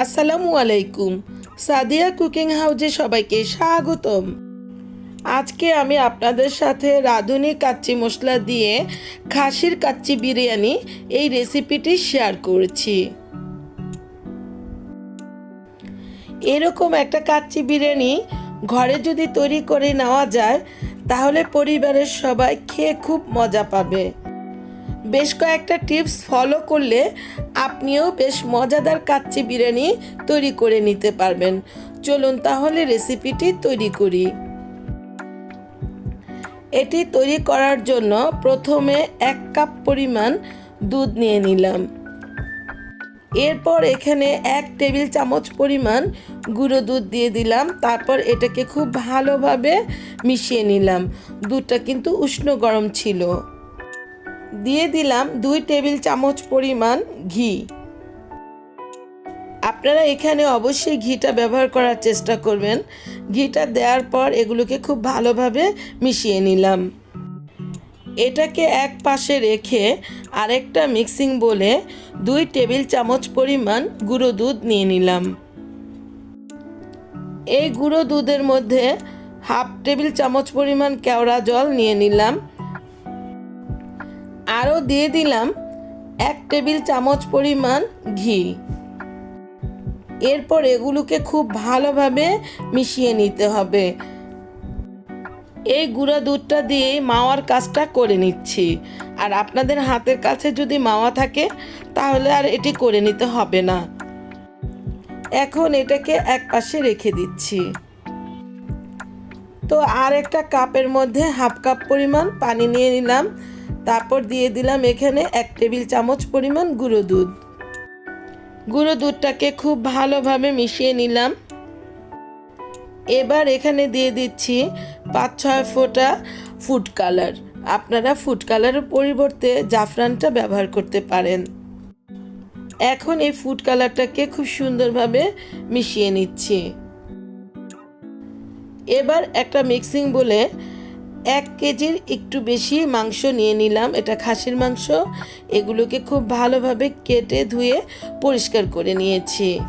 আসসালামু আলাইকুম। সাদিয়া কুকিং হাউজে সবাইকে স্বাগতম। আজকে আমি আপনাদের সাথে রাঁধুনি কাচ্চি মশলা দিয়ে খাসির কাচ্চি বিরিয়ানি এই রেসিপিটি শেয়ার করেছি। এরকম একটা কাচ্চি বিরিয়ানি ঘরে যদি তৈরি করে নেওয়া যায়, তাহলে পরিবারের সবাই খেয়ে খুব মজা পাবে। বেশ কয়েকটা টিপস ফলো করলে আপনিও বেশ মজাদার কাচ্চি বিরিয়ানি তৈরি করে নিতে পারবেন। চলুন তাহলে রেসিপিটি তৈরি করি। এটি তৈরি করার জন্য প্রথমে এক কাপ পরিমাণ দুধ নিয়ে নিলাম। এরপর এখানে এক টেবিল চামচ পরিমাণ গুঁড়ো দুধ দিয়ে দিলাম। তারপর এটাকে খুব ভালোভাবে মিশিয়ে নিলাম। দুধটা কিন্তু উষ্ণ গরম ছিল। দিয়ে দিলাম দুই টেবিল চামচ পরিমাণ ঘি। আপনারা এখানে অবশ্যই ঘিটা ব্যবহার করার চেষ্টা করবেন। ঘিটা দেওয়ার পর এগুলোকে খুব ভালোভাবে মিশিয়ে নিলাম। এটাকে এক পাশে রেখে আরেকটা মিক্সিং বলে দুই টেবিল চামচ পরিমাণ গুঁড়ো দুধ নিয়ে নিলাম। এই গুঁড়ো দুধের মধ্যে হাফ টেবিল চামচ পরিমাণ কেওড়া জল নিয়ে নিলাম। আরও দিয়ে দিলাম এক টেবিল চামচ পরিমাণ ঘি। এরপর এগুলোকে খুব ভালোভাবে মিশিয়ে নিতে হবে। এই গুঁড়া দুধটা দিয়ে মাওয়ার কাজটা করে নিচ্ছি। আর আপনাদের হাতের কাছে যদি মাওয়া থাকে, তাহলে আর এটি করে নিতে হবে না। এখন এটাকে এক পাশে রেখে দিচ্ছি। তো আর একটা কাপের মধ্যে হাফ কাপ পরিমাণ পানি নিয়ে নিলাম। তারপর দিয়ে দিলাম এখানে এক টেবিল চামচ পরিমাণ গুঁড়ো দুধ। গুঁড়ো দুধটাকে খুব ভালোভাবে মিশিয়ে নিলাম। এবার এখানে দিয়ে দিচ্ছি পাঁচ ছয় ফোঁটা ফুড কালার। আপনারা ফুড কালারের পরিবর্তে জাফরানটা ব্যবহার করতে পারেন। এখন এই ফুড কালারটাকে খুব সুন্দরভাবে মিশিয়ে নিচ্ছি। এবার একটা মিক্সিং বলে এক কেজির একটু বেশি মাংস নিয়ে নিলাম। এটা খাসির মাংস। এগুলোকে খুব ভালোভাবে কেটে ধুয়ে পরিষ্কার করে নিয়েছি।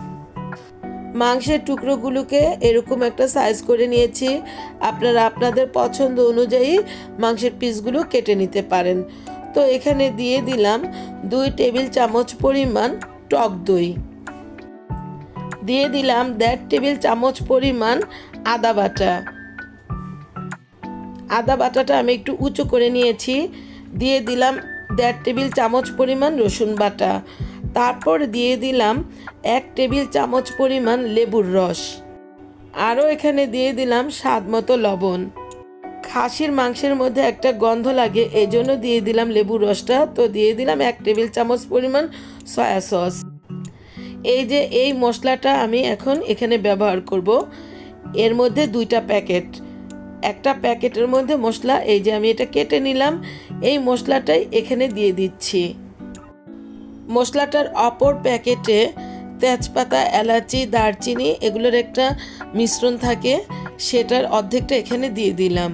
মাংসের টুকরোগুলোকে এরকম একটা সাইজ করে নিয়েছি। আপনারা আপনাদের পছন্দ অনুযায়ী মাংসের পিসগুলো কেটে নিতে পারেন। তো এখানে দিয়ে দিলাম দুই টেবিল চামচ পরিমাণ টক দই। দিয়ে দিলাম দেড় টেবিল চামচ পরিমাণ আদা বাটা। আদা বাটাটা আমি একটু উঁচু করে নিয়েছি। দিয়ে দিলাম দেড় টেবিল চামচ পরিমাণ রসুন বাটা। তারপর দিয়ে দিলাম এক টেবিল চামচ পরিমাণ লেবুর রস। আরও এখানে দিয়ে দিলাম স্বাদ মতো লবণ। খাসির মাংসের মধ্যে একটা গন্ধ লাগে এই জন্য দিয়ে দিলাম লেবুর রসটা। তো দিয়ে দিলাম এক টেবিল চামচ পরিমাণ সয়া সস। এই যে এই মশলাটা আমি এখন এখানে ব্যবহার করব। এর মধ্যে দুইটা প্যাকেট। একটা প্যাকেটের মধ্যে মশলা, এই যে আমি এটা কেটে নিলাম, এই মশলাটাই এখানে দিয়ে দিচ্ছি। মশলাটার অপর প্যাকেটে তেজপাতা, এলাচি, দারচিনি এগুলোর একটা মিশ্রণ থাকে, সেটার অর্ধেকটা এখানে দিয়ে দিলাম।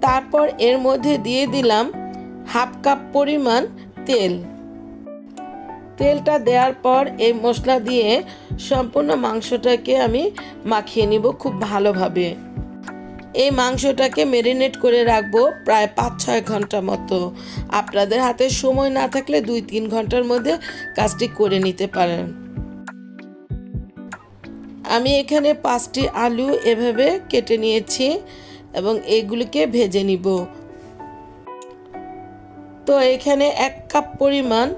তারপর এর মধ্যে দিয়ে দিলাম হাফ কাপ পরিমাণ তেল। তেলটা দেওয়ার পর এই মশলা দিয়ে সম্পূর্ণ মাংসটাকে আমি মাখিয়ে নিব খুব ভালোভাবে। এই মাংসটাকে মেরিনেট করে রাখব প্রায় পাঁচ ছয় ঘণ্টা মতো। আপনাদের হাতে সময় না থাকলে দুই তিন ঘণ্টার মধ্যে কাজটি করে নিতে পারেন। আমি এখানে পাঁচটি আলু এভাবে কেটে নিয়েছি এবং এগুলিকে ভেজে নিব। তো এখানে এক কাপ পরিমাণ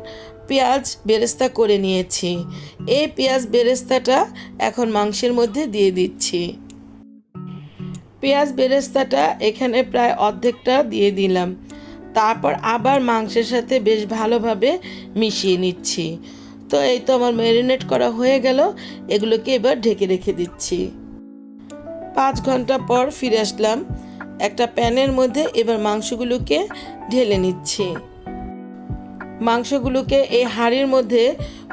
পেঁয়াজ বেরেস্তা করে নিয়েছি। এই পেঁয়াজ বেরেস্তাটা এখন মাংসের মধ্যে দিয়ে দিচ্ছি। পেঁয়াজ বেরেস্তাটা এখানে প্রায় অর্ধেকটা দিয়ে দিলাম। তারপর আবার মাংসের সাথে বেশ ভালোভাবে মিশিয়ে নিচ্ছি। তো এই তো আমার ম্যারিনেট করা হয়ে গেল, এগুলোকে এবার ঢেকে রেখে দিচ্ছি। পাঁচ ঘণ্টা পর ফিরে আসলাম। একটা প্যানের মধ্যে এবার মাংসগুলোকে ঢেলে নিচ্ছি। মাংসগুলোকে এই হাঁড়ির মধ্যে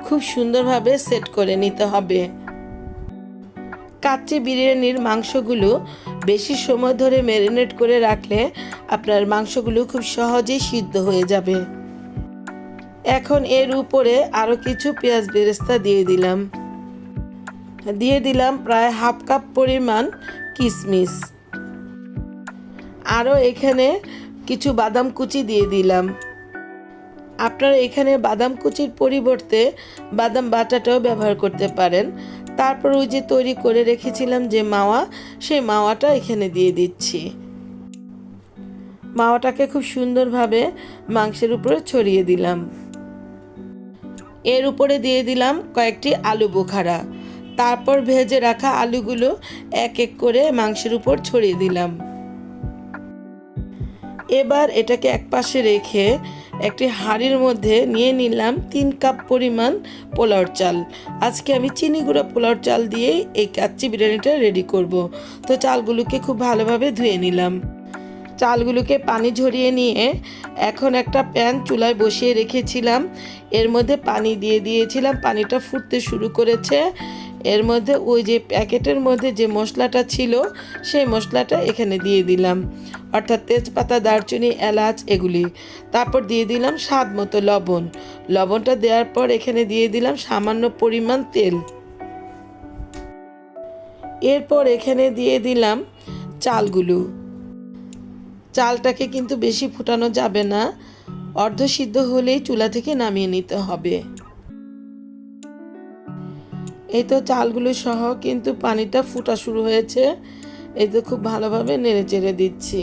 খুব সুন্দরভাবে সেট করে নিতে হবে। কাচ্চি বিরিয়ানির মাংসগুলো বেশি সময় ধরে ম্যারিনেট করে রাখলে আপনার মাংসগুলো খুব সহজেই সিদ্ধ হয়ে যাবে। এখন এর উপরে আরও কিছু পেঁয়াজ বেরেস্তা দিয়ে দিলাম। দিয়ে দিলাম প্রায় হাফ কাপ পরিমাণ কিশমিশ আরও এখানে কিছু বাদাম কুচি দিয়ে দিলাম। আপনারা এখানে বাদাম কুচির পরিবর্তে বাদাম বাটাটাও ব্যবহার করতে পারেন। তারপর ওই যে তৈরি করে রেখেছিলাম যে মাওয়া, সেই মাওয়াটা এখানে দিয়ে দিচ্ছি। মাওয়াটাকে খুব সুন্দরভাবে মাংসের উপরে ছড়িয়ে দিলাম। এর উপরে দিয়ে দিলাম কয়েকটি আলু বোখারা। তারপর ভেজে রাখা আলুগুলো এক এক করে মাংসের উপর ছড়িয়ে দিলাম। এবার এটাকে একপাশে রেখে একটি হাঁড়ির মধ্যে নিয়ে নিলাম তিন কাপ পরিমাণ পোলাওর চাল। আজকে আমি চিনি গুঁড়ো পোলাওর চাল দিয়েই এই কাচ্চি বিরিয়ানিটা রেডি করব। তো চালগুলোকে খুব ভালোভাবে ধুয়ে নিলাম। চালগুলোকে পানি ঝরিয়ে নিয়ে এখন একটা প্যান চুলায় বসিয়ে রেখেছিলাম। এর মধ্যে পানি দিয়ে দিয়েছিলাম। পানিটা ফুটতে শুরু করেছে। এর মধ্যে ওই যে প্যাকেটের মধ্যে যে মশলাটা ছিল, সেই মশলাটা এখানে দিয়ে দিলাম। অর্থাৎ তেজপাতা, দারচিনি, এলাচ এগুলি। তারপর দিয়ে দিলাম স্বাদ মতো লবণ। লবণটা দেওয়ার পর এখানে দিয়ে দিলাম সামান্য পরিমাণ তেল। এরপর এখানে দিয়ে দিলাম চালগুলো। চালটাকে কিন্তু বেশি ফুটানো যাবে না। অর্ধ সিদ্ধ হলেই চুলা থেকে নামিয়ে নিতে হবে। এই তো চালগুলো সহ কিন্তু পানিটা ফুটা শুরু হয়েছে। এই তো খুব ভালোভাবে নেড়ে চেড়ে দিচ্ছি।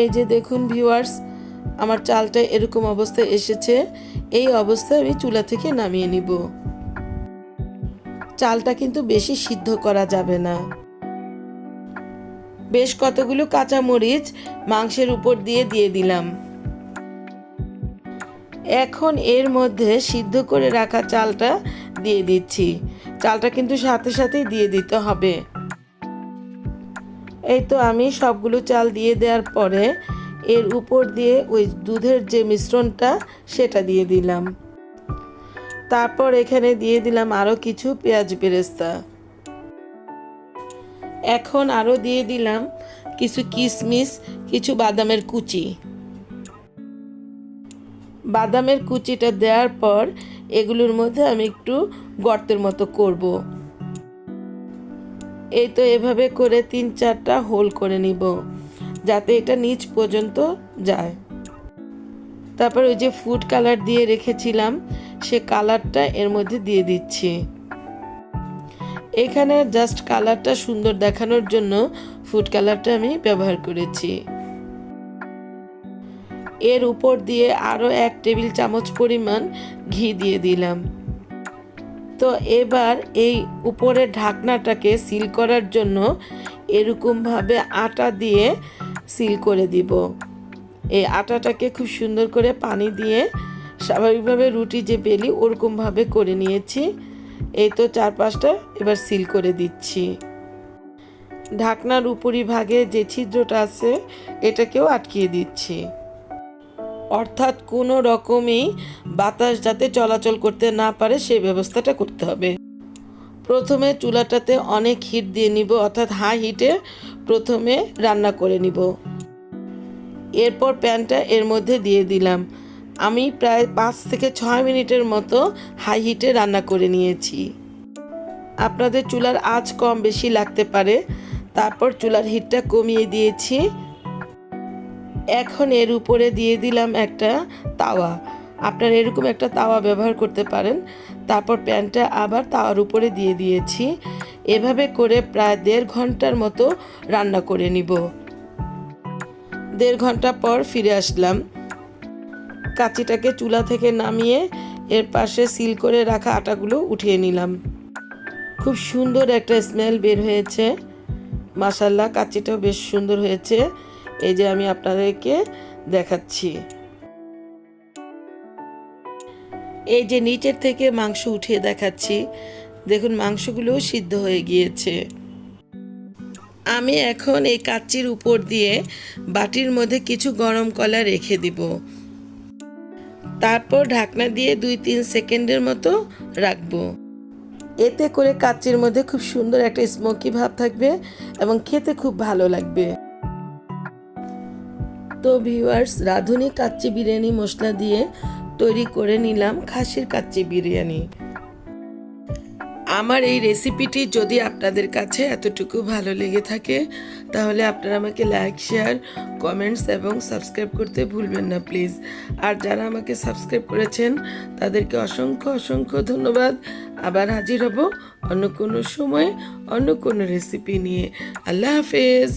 এই যে দেখুন ভিউয়ার্স, আমার চালটা এরকম অবস্থায় এসেছে। এই অবস্থায় আমি চুলা থেকে নামিয়ে নিব। চালটা কিন্তু বেশি সিদ্ধ করা যাবে না। বেশ কতগুলো কাঁচা মরিচ মাংসের উপর দিয়ে দিয়ে দিলাম। এখন এর মধ্যে সিদ্ধ করে রাখা চালটা দিয়ে দিচ্ছি। চালটা কিন্তু সাথে সাথেই দিয়ে দিতে হবে। এই তো আমি সবগুলো চাল দিয়ে দেওয়ার পরে এর উপর দিয়ে ওই দুধের যে মিশ্রণটা, সেটা দিয়ে দিলাম। তারপর এখানে দিয়ে দিলাম আরও কিছু পেঁয়াজ বেরেস্তা। এখন আরও দিয়ে দিলাম কিছু কিশমিশ, কিছু বাদামের কুচি। বাদামের কুচিটা দেওয়ার পর এগুলোর মধ্যে আমি একটু গর্তের মতো করব। এই তো এভাবে করে তিন চারটা হোল করে নিব, যাতে এটা নিচ পর্যন্ত যায়। তারপর ওই যে ফুড কালার দিয়ে রেখেছিলাম, সে কালারটা এর মধ্যে দিয়ে দিচ্ছি। এখানে জাস্ট কালারটা সুন্দর দেখানোর জন্য ফুড কালারটা আমি ব্যবহার করেছি। এর উপর দিয়ে আরও এক টেবিল চামচ পরিমাণ ঘি দিয়ে দিলাম। তো এবার এই উপরের ঢাকনাটাকে সিল করার জন্য এরকমভাবে আটা দিয়ে সিল করে দিব। এই আটাটাকে খুব সুন্দর করে পানি দিয়ে স্বাভাবিকভাবে রুটি যে বেলি ওরকমভাবে করে নিয়েছি, এই তো চার পাঁচটা এবার সিল করে দিচ্ছি। ঢাকনার উপরিভাগে যে ছিদ্রটা আছে, এটাকেও আটকিয়ে দিচ্ছি। অর্থাৎ কোনো রকমই বাতাস যাতে চলাচল করতে না পারে সেই ব্যবস্থাটা করতে হবে। প্রথমে চুলাটাতে অনেক হিট দিয়ে নিব, অর্থাৎ হাই হিটে প্রথমে রান্না করে নিব। এরপর প্যানটা এর মধ্যে দিয়ে দিলাম। আমি প্রায় পাঁচ থেকে ছয় মিনিটের মতো হাই হিটে রান্না করে নিয়েছি। আপনাদের চুলার আঁচ কম বেশি লাগতে পারে, তারপর চুলার হিটটা কমিয়ে দিয়েছি। এখন এর উপরে দিয়ে দিলাম একটা তাওয়া। আপনারা এরকম একটা তাওয়া ব্যবহার করতে পারেন। তারপর প্যানটা আবার তাওয়ার উপরে দিয়ে দিয়েছি। এভাবে করে প্রায় দেড় ঘণ্টার মতো রান্না করে নিব। দেড় ঘণ্টা পর ফিরে আসলাম। কাচিটাকে চুলা থেকে নামিয়ে এর পাশে সিল করে রাখা আটাগুলো উঠিয়ে নিলাম। খুব সুন্দর একটা স্মেল বের হয়েছে। মাসাল্লাহ কাচিটাও বেশ সুন্দর হয়েছে। এই যে আমি আপনাদেরকে দেখাচ্ছি। এই যে নিচের থেকে মাংস উঠিয়ে দেখাচ্ছি। দেখুন মাংসগুলোও সিদ্ধ হয়ে গিয়েছে। আমি এখন এই কাচ্চির উপর দিয়ে বাটির মধ্যে কিছু গরম কলা রেখে দিব। তারপর ঢাকনা দিয়ে দুই তিন সেকেন্ডের মতো রাখব। এতে করে কাচ্চির মধ্যে খুব সুন্দর একটা স্মোকি ভাব থাকবে এবং খেতে খুব ভালো লাগবে। তো ভিউয়ার্স রাঁধুনি কাচ্চি বিরিয়ানি মশলা দিয়ে তৈরি করে নিলাম খাসির কাচ্চি বিরিয়ানি। আমার এই রেসিপিটি যদি আপনাদের কাছে এতটুকু ভালো লেগে থাকে, তাহলে আপনারা আমাকে লাইক শেয়ার কমেন্টস এবং সাবস্ক্রাইব করতে ভুলবেন না প্লিজ আর যারা আমাকে সাবস্ক্রাইব করেছেন, তাদেরকে অসংখ্য অসংখ্য ধন্যবাদ। আবার হাজির হব অন্য কোনো সময়, অন্য কোনো রেসিপি নিয়ে। আল্লাহ হাফেজ।